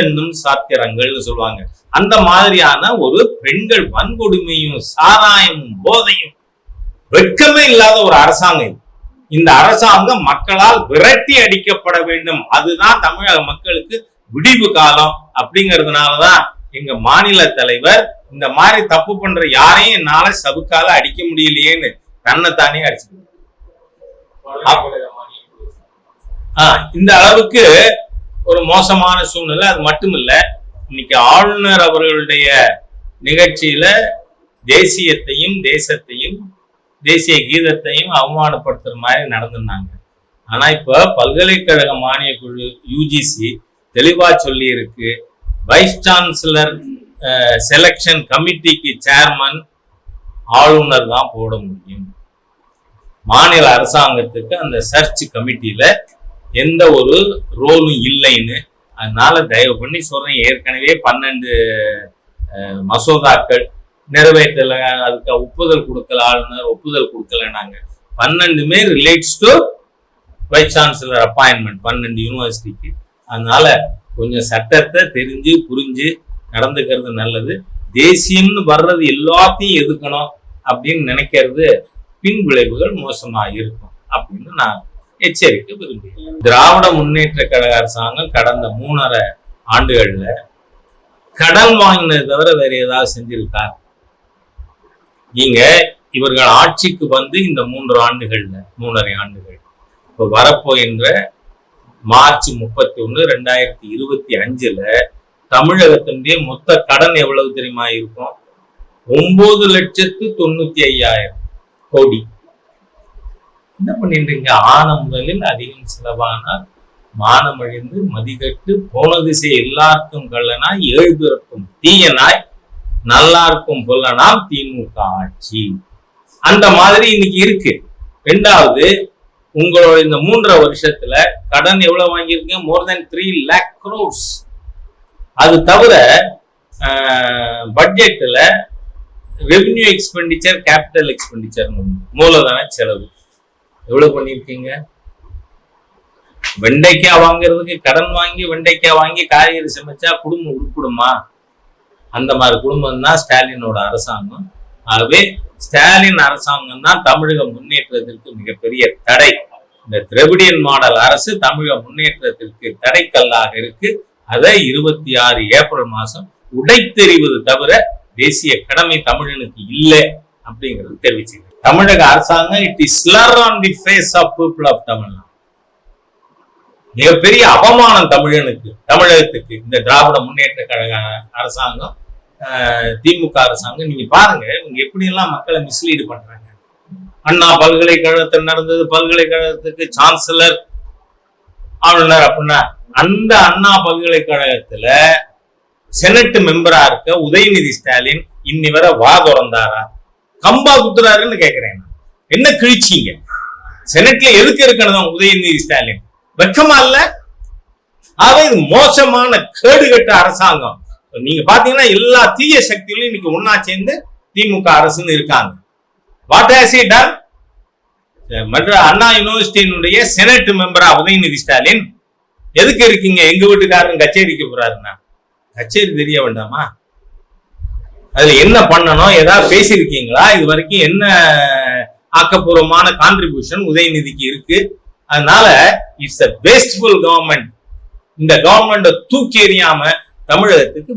கண்ணும் சாத்திரங்கள்னு சொல்லுவாங்க. அந்த மாதிரியான ஒரு பெண்கள் வன்கொடுமையும் சாராயமும் போதையும் வெட்கமே இல்லாத ஒரு அரசாங்கம். இந்த அரசாங்கம் மக்களால் விரட்டி அடிக்கப்பட வேண்டும். அதுதான் தமிழக மக்களுக்கு விடிவு காலம் அப்படிங்கிறதுனாலதான் எங்க மாநில தலைவர் இந்த மாதிரி தப்பு பண்ற யாரையும் என்னால சவுக்கால அடிக்க முடியலையேன்னு தன்னைத்தானே அடிச்சு இந்த அளவுக்கு ஒரு மோசமான சூழ்நிலை அது மட்டும் இல்லை இன்னைக்கு ஆளுநர் அவர்களுடைய நிகழ்ச்சியில தேசியத்தையும் தேசத்தையும் தேசிய கீதத்தையும் அவமானப்படுத்துற மாதிரி நடந்திருந்தாங்க. ஆனா இப்ப பல்கலைக்கழக மானிய குழு யூஜிசி தெளிவா சொல்லி இருக்கு வைஸ் சான்சலர் செலெக்ஷன் கமிட்டிக்கு சேர்மன் ஆளுநர் தான் போட முடியும். மாநில அரசாங்கத்துக்கு அந்த சர்ச் கமிட்டியில எந்த ஒரு ரோலும் இல்லைன்னு. அதனால தயவு பண்ணி சொல்றேன். ஏற்கனவே பன்னெண்டு மசோதாக்கள் நிறைவேற்றல அதுக்கு ஒப்புதல் கொடுக்கல ஆளுநர் ஒப்புதல் கொடுக்கலனாங்க பன்னெண்டுமே relates to vice chancellor appointment பன்னெண்டு யூனிவர்சிட்டிக்கு அதனால கொஞ்சம் சட்டத்தை தெரிஞ்சு புரிஞ்சு நடந்துக்கிறது நல்லது. தேசியம்னு வர்றது எல்லாத்தையும் எதுக்கணும் அப்படின்னு நினைக்கிறது பின் விளைவுகள் மோசமாக இருக்கும் அப்படின்னு நான் எச்சரிக்கை விரும்புகிறேன். திராவிட முன்னேற்ற கழக அரசாங்கம் கடந்த மூணரை ஆண்டுகள்ல கடன் வாங்கினதை தவிர வேற ஏதாவது செஞ்சிருக்கார் நீங்க இவர்கள் ஆட்சிக்கு வந்து இந்த மூன்று ஆண்டுகள்ல மூணரை ஆண்டுகள் இப்போ வரப்போகின்ற மார்ச் முப்பத்தி ஒண்ணு ரெண்டாயிரத்தி இருபத்தி அஞ்சுல தமிழகத்தினுடைய மொத்த கடன் எவ்வளவு தெரியுமா இருக்கும்? ஒன்பது லட்சத்து தொண்ணூத்தி ஐயாயிரம் கோடி. என்ன பண்ணிட்டு ஆன முதலில் அதிகம் செலவானால் மானமழிந்து மதிகட்டு போன திசை எல்லாருக்கும் கள்ளனாய் ஏழு பிறக்கும் தீயனாய் நல்லாருக்கும் பொல்லனாம் திமுக ஆட்சி. அந்த மாதிரி இன்னைக்கு இருக்கு. ரெண்டாவது உங்களோட இந்த மூன்றரை வருஷத்துல கடன் எவ்வளவு வாங்கியிருக்கீங்க? More than three lakh crores அது தவிர பட்ஜெட்டில் ரெவென்யூ எக்ஸ்பெண்டிச்சர் கேபிட்டல் எக்ஸ்பெண்டிச்சர் மூலதன செலவு. எவ்வளவு பண்ணியிருக்கீங்க? வெண்டைக்காய் வாங்குறதுக்கு கடன் வாங்கி வெண்டைக்காய் வாங்கி காய்கறி சமைச்சா குடும்பம் உருப்பிடுமா? அந்த மாதிரி குடும்பம் தான் ஸ்டாலினோட அரசாங்கம். ஆகவே ஸ்டாலின் அரசாங்கம் தான் தமிழக முன்னேற்றத்திற்கு மிகப்பெரிய தடை. இந்த திரவிடியன் மாடல் அரசு தமிழக முன்னேற்றத்திற்கு தடைக்கல்லாக இருக்கு. அதை இருபத்தி ஆறு ஏப்ரல் மாசம் உடைத்தெறிவது தவிர தேசிய கடமை தமிழனுக்கு இல்லை அப்படிங்கிறது தெரிவிச்சுக்கிறேன். தமிழக அரசாங்கம் it is on the face of people of Tamil Nadu மிகப்பெரிய அவமானம் தமிழனுக்கு தமிழகத்துக்கு. இந்த திராவிட முன்னேற்ற கழக அரசாங்கம் திமுக அரசாங்கம் நீங்க பாருங்க இவங்க எப்படி எல்லாம் மக்களை மிஸ்லீடு பண்றாங்க. அண்ணா பல்கலைக்கழகத்தில் நடந்தது பல்கலைக்கழகத்துக்கு சான்சலர் ஆளுநர் அப்படின்னா அந்த அண்ணா பல்கலைக்கழகத்துல செனட் மெம்பரா இருக்க உதயநிதி ஸ்டாலின் இன்னி வரை வா திறந்தாரா? கம்பா குத்துறாருன்னு கேட்கிறேன் நான். என்ன கிழிச்சிங்க? செனட்ல எதுக்கு இருக்கணும் உதயநிதி ஸ்டாலின்? வெக்கமா இல்ல? ஆக இது மோசமான கேடுகட்ட அரசாங்கம். நீங்க பாத்தீங்கன்னா எல்லா தீய சக்திகளையும் இன்னைக்கு ஒன்னா சேர்ந்து திமுக அரசுன்னு இருக்காங்க. What has he done? மற்ற அண்ணா யூனிவர்சிட்டியினுடைய செனட் மெம்பரா உதயநிதி ஸ்டாலின். எதுக்கு இருக்கீங்க? எங்க வீட்டுக்காரன் கச்சேரிக்கு போறாருன்னா கச்சேரி தெரிய வேண்டாமா? அதுல என்ன பண்ணணும்? ஏதாவது பேசியிருக்கீங்களா? இது வரைக்கும் என்ன ஆக்கப்பூர்வமான கான்ட்ரிபியூஷன் உதயநிதிக்கு இருக்கு? அதனால இட்ஸ் அ வேஸ்ட்ஃபுல் கவர்மெண்ட் இந்த கவர்மெண்ட்டை தூக்கி எறியாம தமிழகத்துக்கு